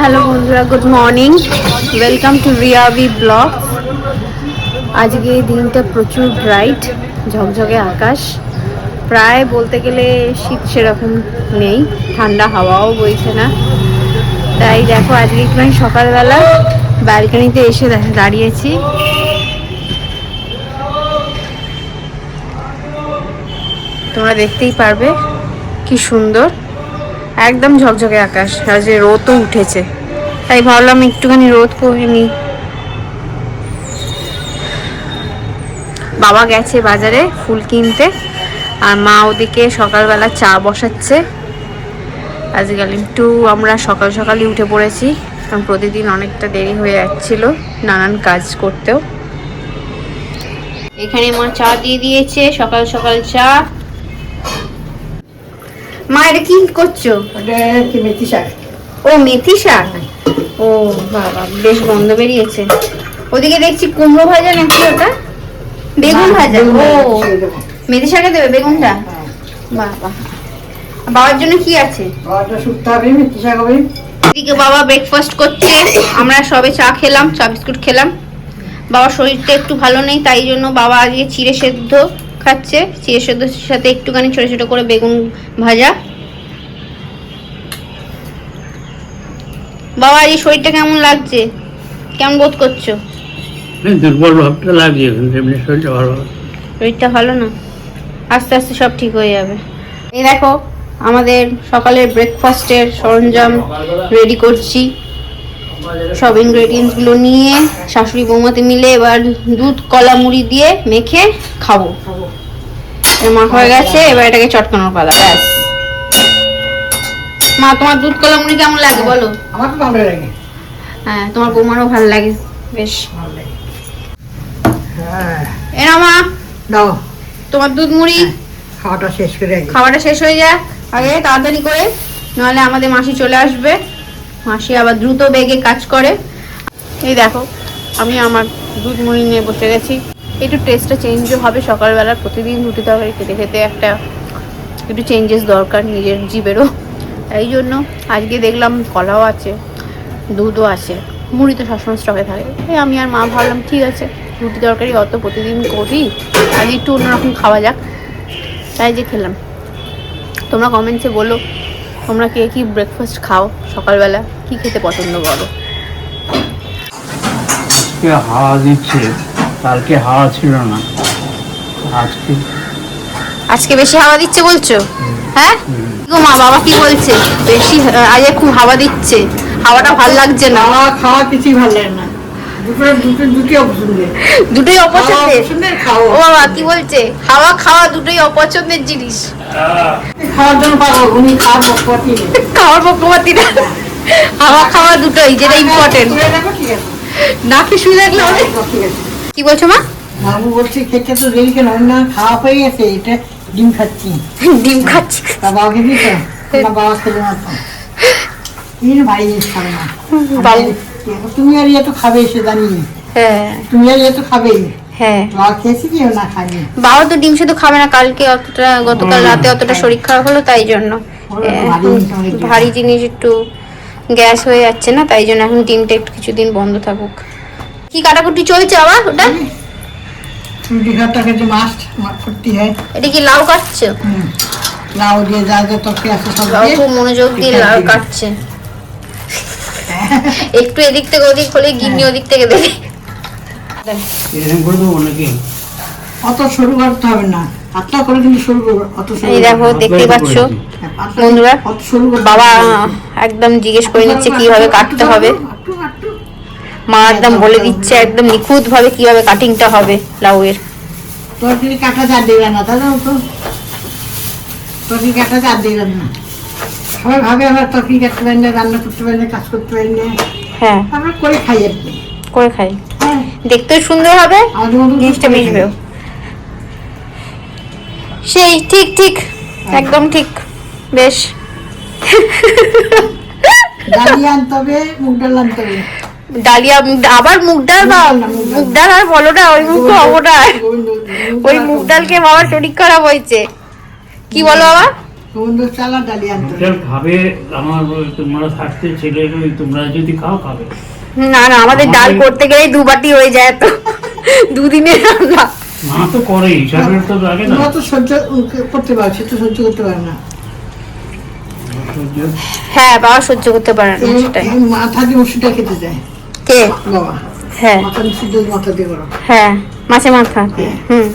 Hello বন্ধুরা good morning welcome to Riyabi blog আজকে দিনটা প্রচুর ব্রাইট ঝকঝকে আকাশ। প্রায় বলতে গেলে শীত সেরকম নেই, ঠান্ডা হাওয়াও বইছে না। তাই দেখো, আজকে একটুখানি সকালবেলা ব্যালকানিতে এসে দাঁড়িয়েছি। তোমরা দেখতেই পারবে কি সুন্দর। একদম ঝকঝকে আকাশ, আর যে রোদও উঠেছে। তাই ভাবলাম একটুখানি রোদ করে নি। বাবা গেছে বাজারে ফুল কিনতে, আর মা ওদিকে সকালবেলা চা বসাচ্ছে। আজকাল একটু আমরা সকাল সকালই উঠে পড়েছি, কারণ প্রতিদিন অনেকটা দেরি হয়ে যাচ্ছিল নানান কাজ করতেও। এখানে মা চা দিয়ে দিয়েছে, সকাল সকাল চা। মা এটা কি করছ? কি মেথি শাক? ও মেথি শাক? ও বাবা বেশ গন্ধ বেরিয়েছে। ওদিকে দেখছি কুমড়ো ভাজা নাকি ওটা? বেগুন ভাজা। ও মেথি শাকে দেবে বেগুনটা? হ্যাঁ। বাবা। বাবার জন্য কি আছে? খাওয়াটা শুকতে হবে মেথি শাক হবে। এদিকে বাবা ব্রেকফাস্ট করছে। আমরা সবে চা খেলাম চা বিস্কুট খেলাম। বাবার শরীরটা একটু ভালো নেই তাই জন্য বাবা আজকে চিড়ে সেদ্ধ। খাচ্ছে চিড়ে সেদ্ধর সাথে একটুখানি ছোট ছোট করে বেগুন ভাজা। বাবা এই শরীরটা কেমন লাগছে? কেমন বোধ করছ? দুর্বল ভাবটা লাগছে এমনি শরীরটা ভালো শরীরটা ভালো না? আস্তে আস্তে সব ঠিক হয়ে যাবে। এই দেখো আমাদের সকালের ব্রেকফাস্টের সরঞ্জাম রেডি করছি। সব ইনগ্রেডিয়েন্টসগুলো নিয়ে শাশুড়ি বৌমাতে মিলে এবার দুধ কলা মুড়ি দিয়ে মেখে খাব। মাখা হয়ে গেছে এবার এটাকে চটকানোর পালা ব্যাস। মা তোমার দুধ কলা মুড়ি কেমন লাগে বলো? আমার তো ভালো লাগে। হ্যাঁ তোমার বৌমারও ভালো লাগে বেশ। ভালো লাগে। হ্যাঁ এরা মা। দাও। তোমার দুধ মুড়ি? খাওয়াটা শেষ করে। খাবারটা শেষ হয়ে যাক আগে তাড়াতাড়ি করে নাহলে আমাদের মাসি চলে আসবে। মাসি আবার দ্রুত বেগে কাজ করে। এই দেখো, আমি আমার দুধ মুড়ি নিয়ে বসে গেছি। একটু টেস্টটা চেঞ্জও হবে সকালবেলা, প্রতিদিন রুটি তরকারি খেতে খেতে একটা একটু চেঞ্জেস দরকার নিজের জীবেরও। এই জন্য আজকে দেখলাম কলাও আছে, দুধও আছে। মুড়ি তো সবসময় স্টকে থাকে। এই আমি আর মা ভাবলাম, ঠিক আছে, রুটি তরকারি অত প্রতিদিন করি, আজ একটু অন্যরকম খাওয়া যাক। তাই যে খেলাম। তোমরা কমেন্টসে বলো তোমরা কে কি ব্রেকফাস্ট খাও সকালবেলা? কি খেতে পছন্দ করো আজকে হাওয়া দিচ্ছে। কালকে হাওয়া ছিল না। আজকে আজকে বেশি হাওয়া দিচ্ছে বলছো? হ্যাঁ? গো মা বাবা কি বলছে? বেশি আজ খুব হাওয়া দিচ্ছে। হাওয়াটা ভালো লাগছে না। খাওয়া খাওয়া কিছুই ভালো লাগে না। দুটোই খাওয়া অপছন্দের? ও বাবা কি বলছে? হাওয়া খাওয়া দুটোই অপছন্দের জিনিস। খাওয়ার জন্য উনি খাওয়ার পক্ষপাতি খাওয়ার পক্ষপাতি না। হাওয়া খাওয়া দুটোই যেটা ইম্পর্টেন্ট আছে। নাকি শুয়ে থাকলে হবে? কি বলছো মা? বাবু বলছি খেতে তো দেরি কেন? না খাওয়া হয়ে গেছে এটা ডিম খাচ্ছি। ডিম খাচ্ছি। তা বাবাকে দিত বাবা খেলে না কি ভাই খাবে না তুমি আর ইয়ে তো খাবে সে জানি হ্যাঁ। তুমি আর ইয়ে তো খাবে। হ্যাঁ। বাবা তো ডিম সেদ্ধ খাবে না কালকে অতটা গতকাল রাতে অতটা শরীর খারাপ হলো তাই জন্য। ভারী জিনিস একটু গ্যাস হয়ে যাচ্ছে না তাই জন্য এখন ডিমটা একটু কিছুদিন বন্ধ থাকুক। কি কাটাকুটি চলছে আবার ওটা? মাছ করতে হয়। এটা কি লাউ কাটছে? লাউ দিয়ে যা যা তরকারি আছে সব লাউ দিয়ে খুব মনোযোগ দিয়ে লাউ কাটছে। একটু এদিক থেকে ওদিক হলে গিন্নি ওদিক থেকে দেখে। এরকম করে দেবো নাকি? অত সরু করতে হবে না। পাতলা করে কিন্তু সরু অত সরু এই দেখো না। পাচ্ছ? হ্যাঁ, বন্ধুরা, বাবা একদম জিজ্ঞেস করে নিচ্ছে কীভাবে কাটতে হবে। মা একদম বলে দিচ্ছে একদম নিখুঁত ভাবে কীভাবে কাটিংটা হবে লাউয়ের। তরকারি কাটা যা দেবে না দাদা তো তরকারি কাটা যা দেবে না? সবাই ভাবে আমরা তরকারি কাটতে পারি না রান্না করতে পারি না কাজ করতে পারি না হ্যাঁ। আমরা করে খাই আর কি। করে খাই। হ্যাঁ। দেখতেও সুন্দর হবে জিনিসটা মিশবেও সেই ঠিক ঠিক একদম ঠিক বেশ। ডালি আনতে হবে মুগ ডাল আনতে হবে। ডালিয়া আবার মুগ ডাল বা মুগ ডাল আর বলো না ওই মুখ হব না ওই মুগ ডালকে বাবার শরীর খারাপ হয়েছে। কি বলো বাবা বন্ধু চালা ডালি আনতে খাবে আমার তোমরা থাকতে ছেলে তোমরা যদি খাও খাবে। না না আমাদের ডাল করতে গেলেই দু বাটি হয়ে যায় তো। দুদিনের রান্না। মা তো করে হিসাবের তো লাগে না। তো সহ্য করতে পারো সে তো সহ্য করতে পারে না। হ্যাঁ বাবা সহ্য করতে পারে না সেটাই। মাথা দিয়ে ওষুধটা খেতে যায় কে? বাবা। হ্যাঁ। মাথা দিয়ে মাথা দিয়ে হ্যাঁ মাছে মাথা। হুম।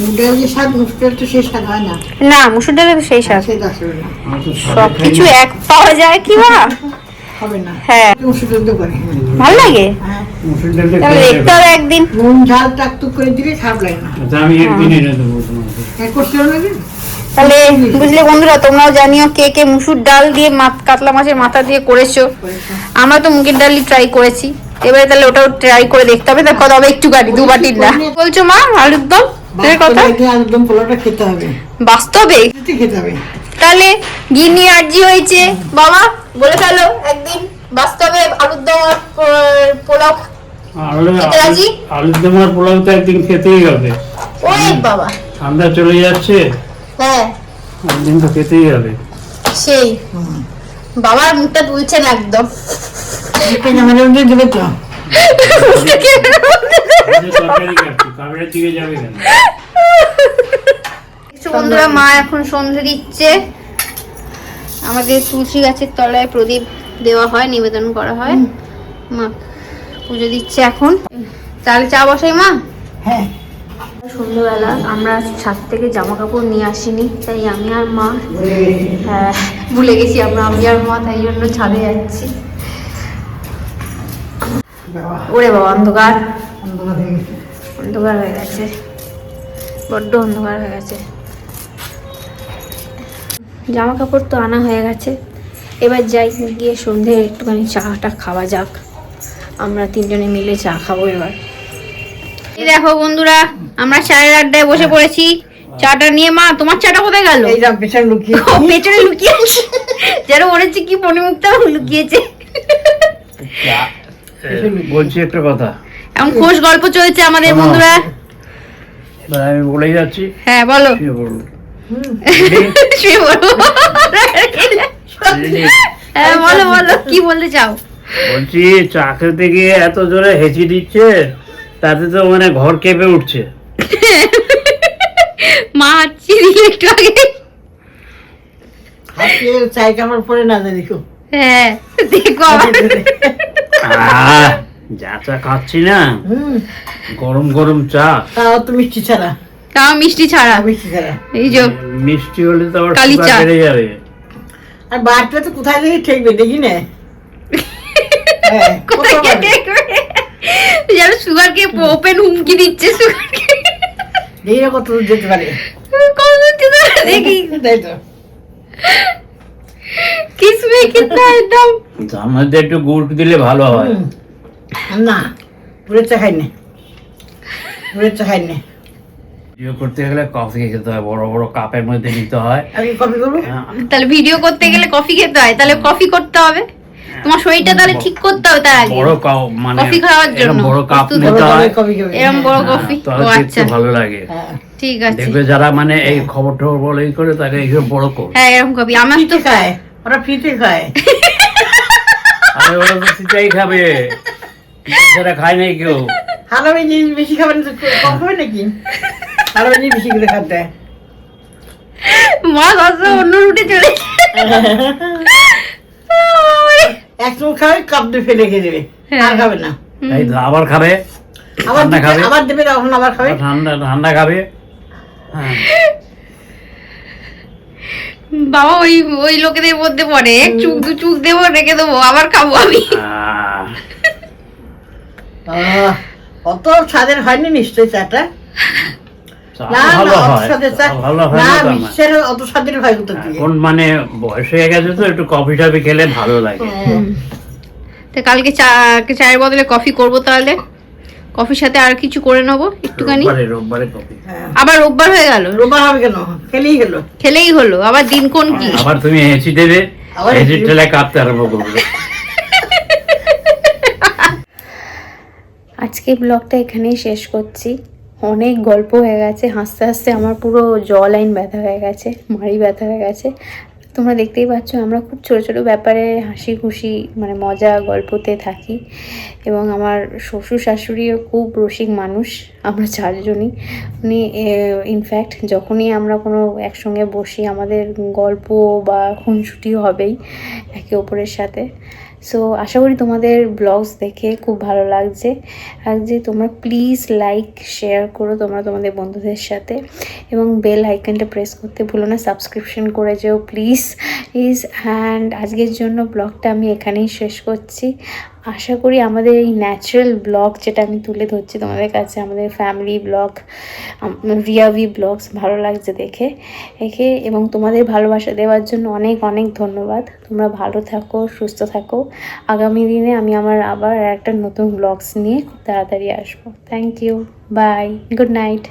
মুগের যে স্বাদ মুসুরের তো সেই স্বাদ হয় না। না মুসুর ডালে তো সেই স্বাদ সব কিছু এক পাওয়া যায় কি বা? হবে না। হ্যাঁ। মুসুর তো করে। ভালো লাগে? হ্যাঁ। তাহলে দেখতে হবে একদিন। নুন ঝাল টাক টুক করে দিলে খারাপ লাগে না। আচ্ছা, আমি একদিন এনে দেবো তোমাকে। করতে হবে তাহলে বুঝলে বন্ধুরা তোমরাও জানিও কে কে মুসুর ডাল দিয়ে মাছ- কাতলা মাছের মাথা দিয়ে করেছ। আমরা তো মুগের ডালই ট্রাই করেছি। এবারে তাহলে ওটাও ট্রাই করে দেখতে হবে। কথা হবে একটু গাড়ি দু বাটির না বলছো মা আলুর দম? কথা? একদম পোলাওটা খেতে হবে। বাস্তবে? খেতে হবে। তাহলে আর্জি হয়েছে। বাবা বলে ফেলো একদিন বাস্তবে আলুর দম পোলাও? আলুর দমার পোলাও তো একদিন খেতেই হবে। ওই বাবা। ঠান্ডা চলে যাচ্ছে। হ্যাঁ। একদিন তো খেতেই হবে। সেই। বাবার মুখটা তুলছে না একদম। ক্যামেরা মধ্যে তো বন্ধুরা মা এখন সন্ধে দিচ্ছে। আমাদের তুলসী গাছের তলায় প্রদীপ দেওয়া হয় নিবেদন করা হয়। মা পুজো দিচ্ছে এখন। তাহলে চা বসাই মা? হ্যাঁ। সন্ধ্যেবেলা আমরা ছাদ থেকে জামা কাপড় নিয়ে আসিনি তাই আমি আর মা হ্যাঁ ভুলে গেছি আমরা আমি আর মা তাই জন্য ছাদে যাচ্ছি। ওরে বাবা অন্ধকার অন্ধকার হয়ে গেছে হয়ে বড্ড অন্ধকার হয়ে গেছে জামা কাপড় তো আনা হয়ে গেছে এবার যাই গিয়ে সন্ধে একটুখানি চাটা খাওয়া যাক। আমরা তিনজনে মিলে চা খাব এবার। দেখো বন্ধুরা আমরা চায়ের আড্ডায় বসে পড়েছি। চাটা নিয়ে মা তোমার চাটা কোথায় গেল? এই যা পেছনে লুকিয়ে পেছনে লুকিয়ে আছে। যেন মনে হচ্ছে কি পরিমুক্তা লুকিয়েছে। বলছি একটা কথা। এখন খোশ গল্প চলছে আমাদের শোনো। বন্ধুরা। আমি বলেই যাচ্ছি। হ্যাঁ বলো। শুয়ে। হ্যাঁ বলো বলো কি বলতে চাও? বলছি চা খেতে গিয়ে এত জোরে হেঁচি দিচ্ছে তাতে তো মানে ঘর কেঁপে উঠছে। মা হাঁচি একটু আগে। চাই কাপড় পরে না দেখো। হ্যাঁ দেখো আবার। যা চা খাচ্ছি না। হুম। গরম গরম চা। তাও তো মিষ্টি ছাড়া। তাও মিষ্টি ছাড়া। মিষ্টি ছাড়া। এই যে মিষ্টি হলে তো আবার কালি চা। বেড়ে যাবে। আর বারটা তো কোথায় থেকে ঠেকবে দেখি না। হ্যাঁ, কোথায় গিয়ে যেন সুগারকে ওপেন হুমকি দিচ্ছে সুগারকে দেখি না কত দূর যেতে পারে। কত দেখি। তাই তো। কিসমে কিতনা একদম তার মধ্যে একটু গুড় দিলে ভালো হয়। না পুরের চা খাই না পুরের চা খাই না ভিডিও করতে গেলে কফি খেতে হয় বড় বড় কাপের মধ্যে নিতে হয়। আগে কপি করব? হ্যাঁ, তাহলে ভিডিও করতে গেলে কফি খেতে হয় তাহলে কফি করতে হবে। তোমার শরীরটা তাহলে ঠিক করতে হবে তার আগে। বড় কাপ মানে কফি খাওয়ার জন্য। বড় কাপ নিতে হয়। এরম বড় হ্যাঁ, কফি তাহলে ও আচ্ছা। ভালো লাগে। হ্যাঁ। ঠিক আছে। দেখবে যারা মানে এই খবর টবর বলে এই করে তাকে এইসব বড় কর হ্যাঁ এরকম কফি আমার তো খায়? ওরা ফ্রিতে খায়। আরে ওরা তো সিটাই খাবে। সেটা খায় নাই কেউ। জিনিস বেশি খাবে না তো কম খাবে নাকি? জিনিস বেশি করে খাতে মা অন্য রুটে চলে এক চুমুক খাবে কাপ দিয়ে ফেলে খেয়ে দেবে। আর হ্যাঁ। খাবে না। এই তো আবার খাবে আবার ঠান্ডা খাবে। আবার দেবে তখন আবার খাবে। ঠান্ডা ঠান্ডা খাবে। হ্যাঁ। বাবা ওই ওই লোকেদের মধ্যে পড়ে। এক চুক দু চুক দেবো রেখে দেবো আবার খাব আমি। অত স্বাদের হয়নি নিশ্চয়ই চাটা? না অত স্বাদের চা চা। ভালো হয় মানে বয়স হয়ে গেছে তো একটু কফি টফি খেলে ভালো লাগে। তো কালকে চা চায়ের বদলে কফি করব তাহলে? কফির সাথে আর কিছু করে নেব একটুখানি? হ্যাঁ। আবার রোববার হয়ে গেল? রোববার হবে কেন? খেলেই গেলো খেলেই হলো। আবার দিন কোন কি? আবার তুমি হেঁচি দেবে আবার হেঁচি হেঁচি- ঠেলায় কাঁপতে আরম্ভ করবে। আজকে ব্লগটা এখানেই শেষ করছি। অনেক গল্প হয়ে গেছে হাসতে হাসতে আমার পুরো জ লাইন ব্যথা হয়ে গেছে মাড়ি ব্যথা হয়ে গেছে। তোমরা দেখতেই পাচ্ছ, আমরা খুব ছোট ছোট ব্যাপারে হাসি খুশি মানে মজা গল্পতে থাকি। এবং আমার শ্বশুর শাশুড়িও খুব রসিক মানুষ, আমরা চারজনই। উনি ইনফ্যাক্ট যখনই আমরা কোনো একসঙ্গে বসি, আমাদের গল্প বা খুনসুটি হবেই একে অপরের সাথে। সো আশা করি তোমাদের ব্লগস দেখে খুব ভালো লাগছে। আর যে তোমরা প্লিজ লাইক শেয়ার করো তোমরা তোমাদের বন্ধুদের সাথে। এবং বেল আইকনটা প্রেস করতে ভুলো না সাবস্ক্রিপশন করে যেও প্লিজ ইজ অ্যান্ড আজকের জন্য ব্লগটা আমি এখানেই শেষ করছি। আশা করি আমাদের এই ন্যাচারাল ব্লগ যেটা আমি তুলে ধরছি তোমাদের কাছে, আমাদের ফ্যামিলি ব্লগ রিয়াভি ব্লগস ভালো লাগছে দেখে। একে, এবং তোমাদের ভালোবাসা দেওয়ার জন্য অনেক অনেক ধন্যবাদ। তোমরা ভালো থাকো, সুস্থ থাকো। আগামী দিনে আমি আমার আবার একটা নতুন ব্লগস নিয়ে খুব তাড়াতাড়ি আসব। Thank you bye good night